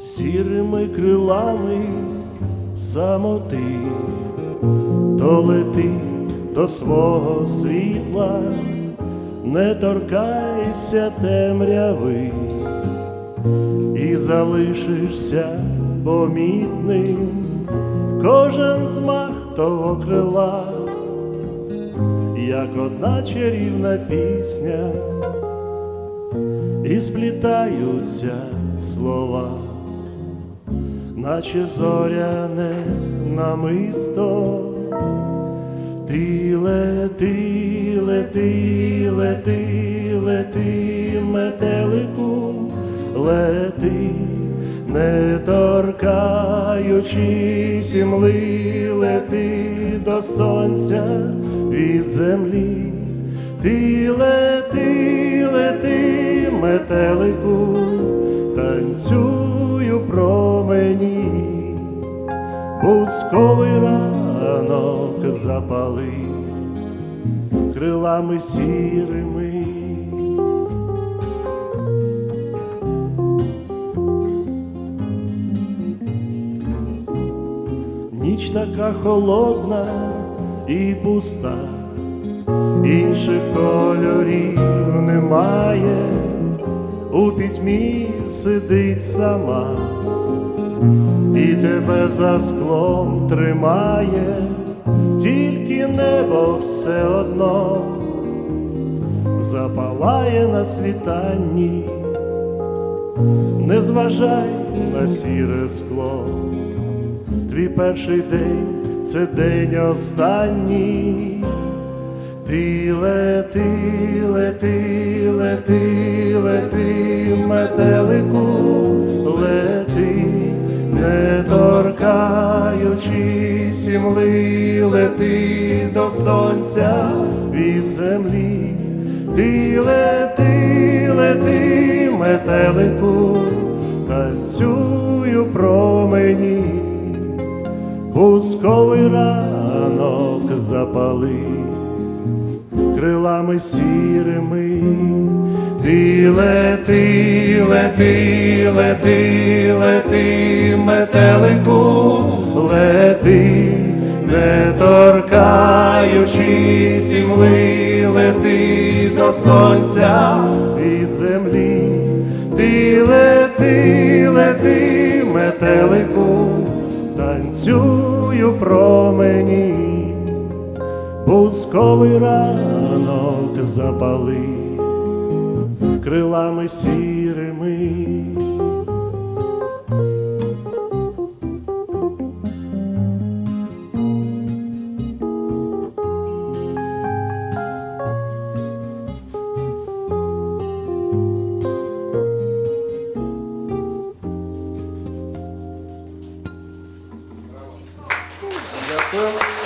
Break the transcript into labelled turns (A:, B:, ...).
A: Сірими крилами самоти, то лети до свого світла, не торкайся темряви і залишишся помітним. Кожен змах того крила, як одна чарівна пісня, і сплітаються слова, наче зоряне намисто. Ти лети, лети, лети, лети, метелику, лети, не торкаючись імли, лети до сонця від землі, ти лети, лети, метелику, танцюю промені бусковий ранок запалив крилами сірими. Ніч така холодна і пуста, інших кольорів немає, у пітьмі сидить сама і тебе за склом тримає, тільки небо все одно запалає на світанні, не зважай на сіре скло, твій перший день це день останній. Ти лети, лети, лети, лети, метелику, лети, не торкаючись імли, лети до сонця від землі, ти лети, лети, метелику, танцюю промені, бусковий ранок запалив. Крилами сірими, ти лети, лети, лети, лети, метелику, лети, не торкаючись імли, лети до сонця від землі, ти лети, лети, метелику, танцюю промені бузковий ранок запалив крилами сірими. Well,